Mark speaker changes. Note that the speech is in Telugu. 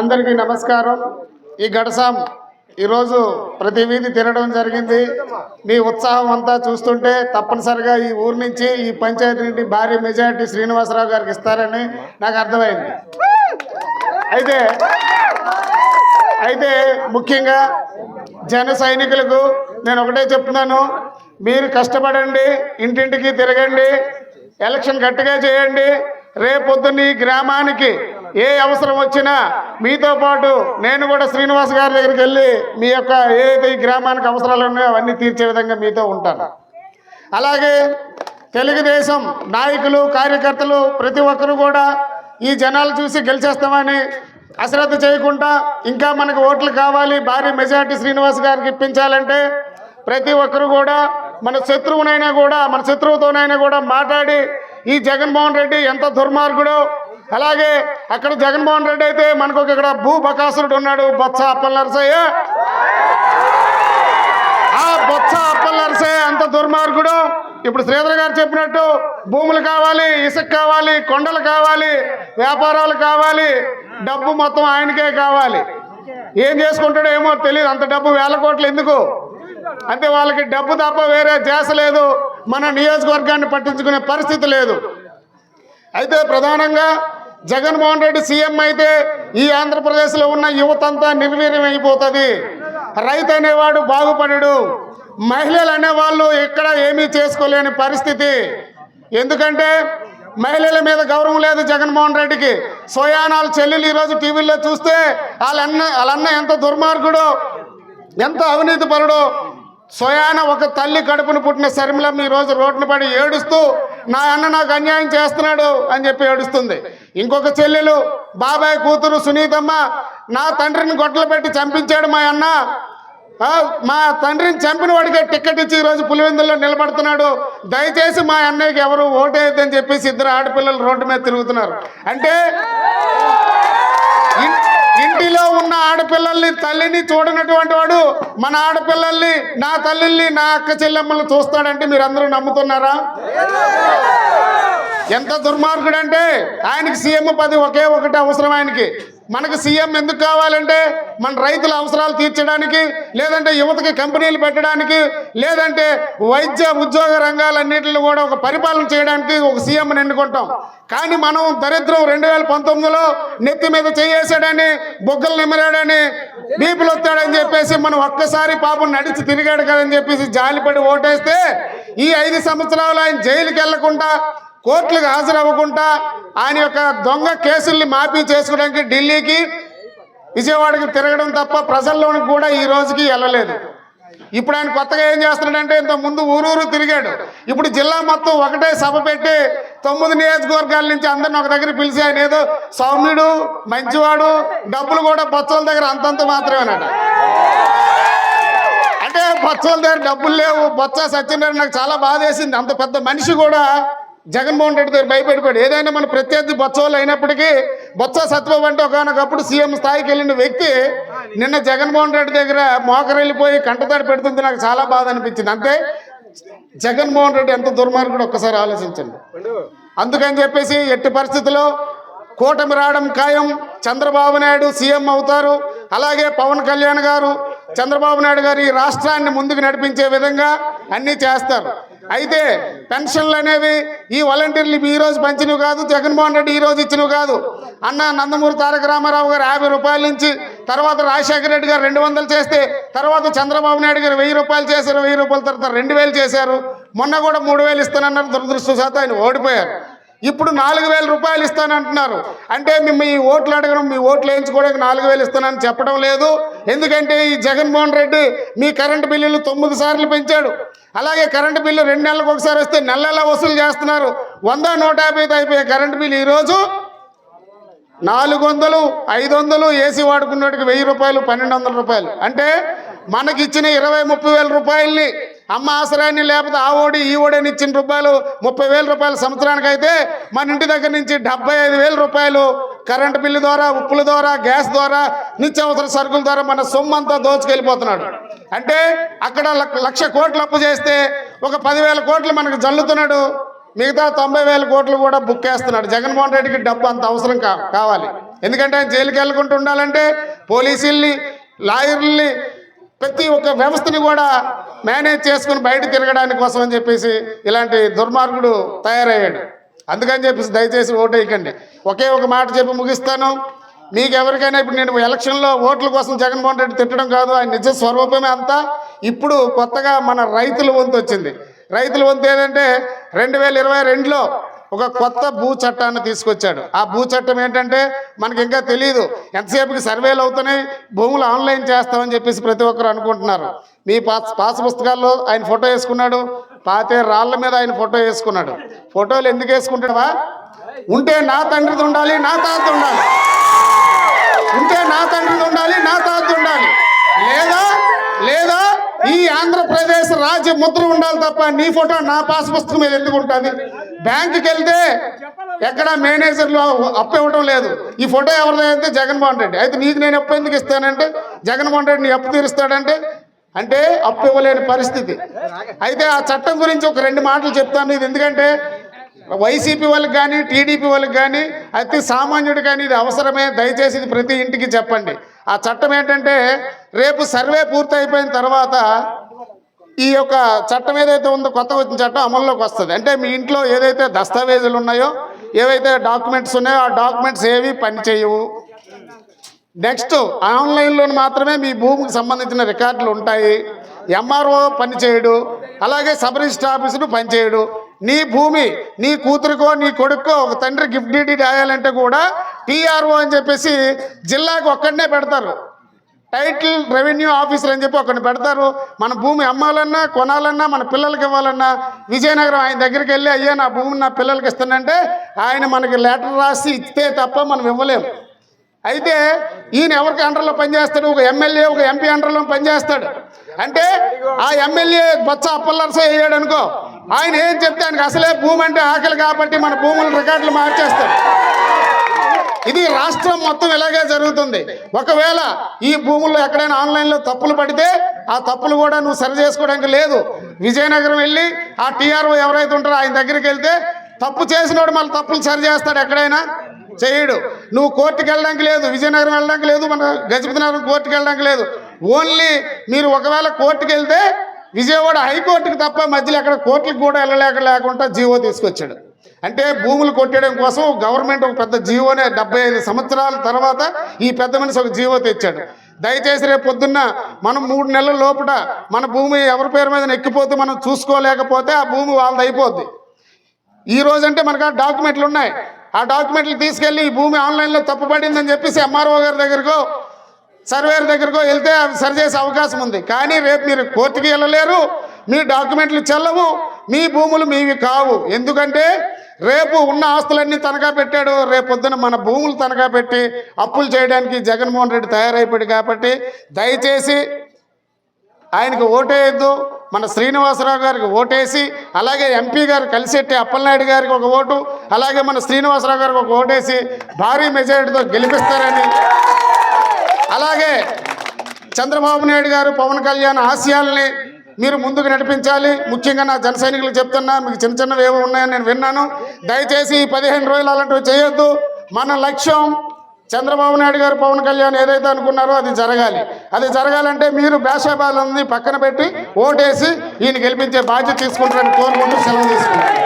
Speaker 1: అందరికీ నమస్కారం. ఈ గడసాం ఈరోజు ప్రతి వీధి తిరగడం జరిగింది. మీ ఉత్సాహం అంతా చూస్తుంటే తప్పనిసరిగా ఈ ఊరు నుంచి ఈ పంచాయతీ నుండి భారీ మెజారిటీ శ్రీనివాసరావు గారికి ఇస్తారని నాకు అర్థమైంది. అయితే అయితే ముఖ్యంగా జన సైనికులకు నేను ఒకటే చెప్తున్నాను. మీరు కష్టపడండి ఇంటింటికి తిరగండి ఎలక్షన్ గట్టిగా చేయండి. రేపొద్దున్న ఈ గ్రామానికి ఏ అవసరం వచ్చినా మీతో పాటు నేను కూడా శ్రీనివాస్ గారి దగ్గరికి వెళ్ళి మీ యొక్క ఏదైతే ఈ గ్రామానికి అవసరాలు ఉన్నాయో అవన్నీ తీర్చే విధంగా మీతో ఉంటాను. అలాగే తెలుగుదేశం నాయకులు కార్యకర్తలు ప్రతి ఒక్కరు కూడా ఈ జనాలు చూసి గెలిచేస్తామని అశ్రద్ధ చేయకుండా ఇంకా మనకు ఓట్లు కావాలి భారీ మెజార్టీ శ్రీనివాస్ గారికి ఇప్పించాలంటే ప్రతి ఒక్కరు కూడా మన శత్రువునైనా కూడా మన శత్రువుతోనైనా కూడా మాట్లాడి ఈ జగన్మోహన్ రెడ్డి ఎంత దుర్మార్గుడో అలాగే అక్కడ జగన్మోహన్ రెడ్డి అయితే మనకు ఒక ఇక్కడ భూ బకాసురుడు ఉన్నాడు బొత్స అప్పల నరసయ్య. ఆ బొత్స అప్పల నరసయ్య అంత దుర్మార్గుడు. ఇప్పుడు శ్రీధర్ గారు చెప్పినట్టు భూములు కావాలి ఇసుక కావాలి కొండలు కావాలి వ్యాపారాలు కావాలి డబ్బు మొత్తం ఆయనకే కావాలి. ఏం చేసుకుంటాడో ఏమో తెలియదు అంత డబ్బు వేల కోట్లు ఎందుకు? అంటే వాళ్ళకి డబ్బు తప్ప వేరే చేస లేదు మన నియోజకవర్గాన్ని పట్టించుకునే పరిస్థితి లేదు. అయితే ప్రధానంగా జగన్మోహన్ రెడ్డి సీఎం అయితే ఈ ఆంధ్రప్రదేశ్లో ఉన్న యువతంతా నిర్వీర్యం అయిపోతుంది రైతు అనేవాడు బాగుపడడు. మహిళలు అనేవాళ్ళు ఎక్కడ ఏమీ చేసుకోలేని పరిస్థితి. ఎందుకంటే మహిళల మీద గౌరవం లేదు జగన్మోహన్ రెడ్డికి. సోయానాలు చెల్లెలు ఈరోజు టీవీల్లో చూస్తే వాళ్ళన్న వాళ్ళన్న ఎంత దుర్మార్గుడో ఎంత అవినీతి పరుడో సోయాన ఒక తల్లి కడుపును పుట్టిన శర్మిలం ఈ రోజు రోడ్డున పడి ఏడుస్తూ నా అన్న నాకు అన్యాయం చేస్తున్నాడు అని చెప్పి ఏడుస్తుంది. ఇంకొక చెల్లెలు బాబాయ్ కూతురు సునీతమ్మ నా తండ్రిని గొడ్డలు పెట్టి చంపించాడు మా అన్న. మా తండ్రిని చంపిన వాడికే టికెట్ ఇచ్చి ఈరోజు పులివెందుల్లో నిలబడుతున్నాడు. దయచేసి మా అన్నయ్యకి ఎవరు ఓటేయద్దని చెప్పేసి ఇద్దరు ఆడపిల్లలు రోడ్డు మీద తిరుగుతున్నారు. అంటే ఇంటిలో ఉన్న ఆడపిల్లల్ని తల్లిని చూడనటువంటి వాడు మన ఆడపిల్లల్ని నా తల్లిని నా అక్క చెల్లెమ్మల్ని చూస్తాడంటే మీరు అందరూ నమ్ముతున్నారా? ఎంత దుర్మార్గుడు అంటే ఆయనకి సీఎం పది ఒకే ఒకటి అవసరం ఆయనకి. మనకు సీఎం ఎందుకు కావాలంటే మన రైతుల అవసరాలు తీర్చడానికి లేదంటే యువతకి కంపెనీలు పెట్టడానికి లేదంటే వైద్య ఉద్యోగ రంగాలన్నింటిని కూడా ఒక పరిపాలన చేయడానికి ఒక సీఎంని ఎన్నుకుంటాం. కానీ మనం దరిద్రం రెండు వేల పంతొమ్మిదిలో నెత్తి మీద చేయేసాడని బొగ్గలు నిమ్మరాడని బీపులు వస్తాడని చెప్పేసి మనం ఒక్కసారి పాపం నడిచి తిరిగాడు కదని చెప్పేసి జాలిపడి ఓటేస్తే ఈ ఐదు సంవత్సరాలు ఆయన జైలుకి వెళ్ళకుండా కోర్టులకు హాజరవ్వకుండా ఆయన యొక్క దొంగ కేసుల్ని మాఫీ చేసుకోవడానికి ఢిల్లీకి విజయవాడకి తిరగడం తప్ప ప్రజల్లోనికి కూడా ఈ రోజుకి వెళ్ళలేదు ఇప్పుడు ఆయన కొత్తగా ఏం చేస్తున్నాడంటే ఇంత ముందు ఊరూరు తిరిగాడు. ఇప్పుడు జిల్లా మొత్తం ఒకటే సభ పెట్టి తొమ్మిది నియోజకవర్గాల నుంచి అందరిని ఒక దగ్గర పిలిచి ఆయన ఏదో సౌమ్యుడు మంచివాడు డబ్బులు కూడా బొచ్చల దగ్గర అంతంత మాత్రమేనట. అంటే బొచ్చల దగ్గర డబ్బులు లేవు. బొత్స సత్యనారాయణ నాకు చాలా బాధ వేసింది అంత పెద్ద మనిషి కూడా జగన్మోహన్ రెడ్డి దగ్గర భయపడిపోయాడు. ఏదైనా మన ప్రత్యర్థి బొత్సోళ్ళు అయినప్పటికీ బొత్స సత్యబాబు అంటే ఒకనొకప్పుడు సీఎం స్థాయికి వెళ్ళిన వ్యక్తి నిన్న జగన్మోహన్ రెడ్డి దగ్గర మోకరెళ్ళిపోయి కంటతడి పెడుతుంది నాకు చాలా బాధ అనిపించింది. అంతే జగన్మోహన్ రెడ్డి ఎంత దుర్మార్గుడు ఒక్కసారి ఆలోచించండి. అందుకని చెప్పేసి ఎట్టి పరిస్థితుల్లో కూటమి రావడం ఖాయం. చంద్రబాబు నాయుడు సీఎం అవుతారు. అలాగే పవన్ కళ్యాణ్ గారు చంద్రబాబు నాయుడు గారు ఈ రాష్ట్రాన్ని ముందుకు నడిపించే విధంగా అన్నీ చేస్తారు. అయితే పెన్షన్లు అనేవి ఈ వాలంటీర్లు ఈ రోజు పంచినవి కాదు జగన్మోహన్ రెడ్డి ఈ రోజు ఇచ్చినవి కాదు. అన్న నందమూరి తారక రామారావు గారు యాభై రూపాయల నుంచి తర్వాత రాజశేఖర రెడ్డి గారు రెండు వందలు చేస్తే తర్వాత చంద్రబాబు నాయుడు గారు వెయ్యి రూపాయలు చేశారు వెయ్యి రూపాయల తర్వాత రెండు వేలు చేశారు. మొన్న కూడా మూడు వేలు ఇస్తానన్నారు దురదృష్టశాతం ఆయన ఓడిపోయారు. ఇప్పుడు నాలుగు వేల రూపాయలు ఇస్తానంటున్నారు. అంటే మేము మీ ఓట్లు అడగడం మీ ఓట్లు వేయించుకోవడానికి నాలుగు వేలు ఇస్తానని చెప్పడం లేదు. ఎందుకంటే ఈ జగన్మోహన్ రెడ్డి మీ కరెంటు బిల్లులు తొమ్మిది సార్లు పెంచాడు. అలాగే కరెంటు బిల్లు రెండు నెలలకు ఒకసారి వస్తే నెల వసూలు చేస్తున్నారు. వంద నూట యాభైతో అయిపోయే కరెంటు బిల్లు ఈరోజు నాలుగు వందలు ఐదు వందలు ఏసీ వాడుకున్నట్టుకు వెయ్యి రూపాయలు పన్నెండు వందల రూపాయలు. అంటే మనకి ఇచ్చిన ఇరవై ముప్పై వేల రూపాయలని అమ్మ ఆశ్రయాన్ని లేకపోతే ఆ ఓడి ఈ ఓడని ఇచ్చిన రూపాయలు ముప్పై వేల రూపాయలు సంవత్సరానికి అయితే మన ఇంటి దగ్గర నుంచి డెబ్బై ఐదు వేల రూపాయలు కరెంటు బిల్లు ద్వారా ఉప్పుల ద్వారా గ్యాస్ ద్వారా నిత్యావసర సరుకుల ద్వారా మన సొమ్ము అంతా దోచుకెళ్ళిపోతున్నాడు. అంటే అక్కడ లక్- లక్ష కోట్లు అప్పు చేస్తే ఒక పదివేల కోట్లు మనకు జల్లుతున్నాడు. మిగతా తొంభై వేల కోట్లు కూడా బుక్ చేస్తున్నాడు. జగన్మోహన్ రెడ్డికి డబ్బు అంత అవసరం కావాలి. ఎందుకంటే ఆయన జైలుకి వెళ్ళకుండా ఉండాలంటే పోలీసుల్ని లాయర్లని ప్రతి ఒక్క వ్యవస్థని కూడా మేనేజ్ చేసుకుని బయట తిరగడానికి కోసం అని చెప్పేసి ఇలాంటి దుర్మార్గుడు తయారయ్యాడు. అందుకని చెప్పేసి దయచేసి ఓటేయకండి ఒకే ఒక మాట చెప్పి ముగిస్తాను. మీకు ఎవరికైనా ఇప్పుడు నేను ఎలక్షన్లో ఓట్ల కోసం జగన్మోహన్ రెడ్డి తిట్టడం కాదు ఆయన నిజ స్వరూపమే అంతా. ఇప్పుడు కొత్తగా మన రైతుల వంతు వచ్చింది. రైతుల వంతు ఏంటంటే రెండు వేల ఇరవై రెండులో ఒక కొత్త భూ చట్టాన్ని తీసుకొచ్చాడు. ఆ భూ చట్టం ఏంటంటే మనకి ఇంకా తెలియదు ఎంతసేపుకి సర్వేలు అవుతున్నాయి? భూములు ఆన్లైన్ చేస్తామని చెప్పేసి ప్రతి ఒక్కరు అనుకుంటున్నారు. మీ పాస్ పాస్ పుస్తకాల్లో ఆయన ఫోటో వేసుకున్నాడు. పాతే రాళ్ళ మీద ఆయన ఫోటో వేసుకున్నాడు. ఫోటోలు ఎందుకు వేసుకుంటావా? ఉంటే నా తండ్రిది ఉండాలి నా తాత ఉండాలి. ఉంటే నా తండ్రిది ఉండాలి నా తాత ఉండాలి. లేదా లేదా ఈ ఆంధ్రప్రదేశ్ రాజ్య ముద్ర ఉండాలి తప్ప నీ ఫోటో నా పాస్ పుస్తకం మీద ఎందుకు ఉంటుంది? బ్యాంకుకి వెళ్తే ఎక్కడ మేనేజర్లు అప్పు ఇవ్వడం లేదు. ఈ ఫోటో ఎవరిదో అయితే జగన్మోహన్ రెడ్డి. అయితే నీకు నేను అప్పు ఎందుకు ఇస్తానంటే జగన్మోహన్ రెడ్డి నీ అప్పు తీరుస్తాడంటే అంటే అప్పు ఇవ్వలేని పరిస్థితి. అయితే ఆ చట్టం గురించి ఒక రెండు మాటలు చెప్తాను. ఇది ఎందుకంటే వైసీపీ వాళ్ళకి కానీ టీడీపీ వాళ్ళకి కానీ అతి సామాన్యుడు కానీ ఇది అవసరమే. దయచేసి ఇది ప్రతి ఇంటికి చెప్పండి. ఆ చట్టం ఏంటంటే రేపు సర్వే పూర్తయిపోయిన తర్వాత ఈ యొక్క చట్టం ఏదైతే ఉందో కొత్తగా వచ్చిన చట్టం అమల్లోకి వస్తుంది. అంటే మీ ఇంట్లో ఏదైతే దస్తావేజులు ఉన్నాయో ఏవైతే డాక్యుమెంట్స్ ఉన్నాయో ఆ డాక్యుమెంట్స్ ఏవి పనిచేయవు నెక్స్ట్ ఆన్లైన్లో మాత్రమే మీ భూమికి సంబంధించిన రికార్డులు ఉంటాయి. ఎంఆర్ఓ పనిచేయడు అలాగే సబ్ రిజిస్టర్ ఆఫీసును పనిచేయడు నీ భూమి నీ కూతురుకో నీ కొడుకో ఒక తండ్రి గిఫ్ట్ డీడీ రాయాలంటే కూడా టీఆర్ఓ అని చెప్పేసి జిల్లాకు ఒక్కడనే పెడతారు. టైటిల్ రెవెన్యూ ఆఫీసర్ అని చెప్పి ఒకరిని పెడతారు. మన భూమి అమ్మాలన్నా కొనాలన్నా మన పిల్లలకి ఇవ్వాలన్నా విజయనగరం ఆయన దగ్గరికి వెళ్ళి అయ్యా నా భూమిని నా పిల్లలకి ఇస్తానంటే ఆయన మనకి లెటర్ రాసి ఇస్తే తప్ప మనం ఇవ్వలేము. అయితే ఈయన ఎవరికి అండర్లో పనిచేస్తాడు? ఒక ఎమ్మెల్యే ఒక ఎంపీ అండర్లో పనిచేస్తాడు. అంటే ఆ ఎమ్మెల్యే బొత్స అప్పల్లరసే వేయడు అనుకో ఆయన ఏం చెప్తే ఆయనకి అసలే భూమి అంటే ఆకలి కాబట్టి మన భూముల రికార్డులు మార్చేస్తాడు. ఇది రాష్ట్రం మొత్తం ఇలాగే జరుగుతుంది. ఒకవేళ ఈ భూముల్లో ఎక్కడైనా ఆన్లైన్లో తప్పులు పడితే ఆ తప్పులు కూడా నువ్వు సరి చేసుకోవడానికి లేదు. విజయనగరం వెళ్ళి ఆ టీఆర్ఓ ఎవరైతే ఉంటారో ఆయన దగ్గరికి వెళ్తే తప్పు చేసినోడు మళ్ళీ తప్పులు సరి చేస్తాడు ఎక్కడైనా. చేయడు. నువ్వు కోర్టుకు వెళ్ళడానికి లేదు విజయనగరం వెళ్ళడానికి లేదు మన గజపతి నగరం కోర్టుకి వెళ్ళడానికి లేదు. ఓన్లీ మీరు ఒకవేళ కోర్టుకి వెళ్తే విజయవాడ హైకోర్టుకి తప్ప మధ్యలో ఎక్కడ కోర్టుకి కూడా వెళ్ళలేక లేకుండా జీవో తీసుకొచ్చాడు. అంటే భూములు కొట్టడం కోసం గవర్నమెంట్ ఒక పెద్ద జీవోనే డెబ్బై ఐదు సంవత్సరాల తర్వాత ఈ పెద్ద మనిషి ఒక జీవో తెచ్చాడు. దయచేసి రేపు పొద్దున్న మనం మూడు నెలల లోపల మన భూమి ఎవరి పేరు మీద ఎక్కిపోతే మనం చూసుకోలేకపోతే ఆ భూమి వాళ్ళది అయిపోద్ది. ఈ రోజంటే మనకు ఆ డాక్యుమెంట్లు ఉన్నాయి. ఆ డాక్యుమెంట్లు తీసుకెళ్ళి ఈ భూమి ఆన్లైన్లో తప్పుపడిందని చెప్పేసి ఎంఆర్ఓ గారి దగ్గరకో సర్వేర్ దగ్గరకో వెళ్తే అవి సరిచేసే అవకాశం ఉంది. కానీ రేపు మీరు కోర్టుకి వెళ్ళలేరు మీ డాక్యుమెంట్లు చెల్లవు మీ భూములు మీవి కావు. ఎందుకంటే రేపు ఉన్న ఆస్తులన్నీ తనఖా పెట్టాడు. రేపొద్దున మన భూములు తనఖా పెట్టి అప్పులు చేయడానికి జగన్మోహన్ రెడ్డి తయారైపోయాడు కాబట్టి దయచేసి ఆయనకు ఓటేయద్దు. మన శ్రీనివాసరావు గారికి ఓటేసి అలాగే ఎంపీ గారు కలిసెట్టి అప్పలనాయుడు గారికి ఒక ఓటు అలాగే మన శ్రీనివాసరావు గారికి ఒక ఓటేసి భారీ మెజారిటీతో గెలిపిస్తారని. అలాగే చంద్రబాబు నాయుడు గారు పవన్ కళ్యాణ్ ఆశయాల్ని మీరు ముందుకు నడిపించాలి. ముఖ్యంగా నా జన సైనికులు చెప్తున్నా మీకు చిన్న చిన్నవి ఏవో ఉన్నాయని నేను విన్నాను. దయచేసి ఈ పదిహేను రోజులు అలాంటివి చేయొద్దు. మన లక్ష్యం చంద్రబాబు నాయుడు గారు పవన్ కళ్యాణ్ ఏదైతే అనుకున్నారో అది జరగాలి. అది జరగాలంటే మీరు భేషాబాలని పక్కన పెట్టి ఓటేసి ఈయన గెలిపించే బాధ్యత తీసుకుంటారని కోరుకుంటూ సెలవు తీసుకుంటారు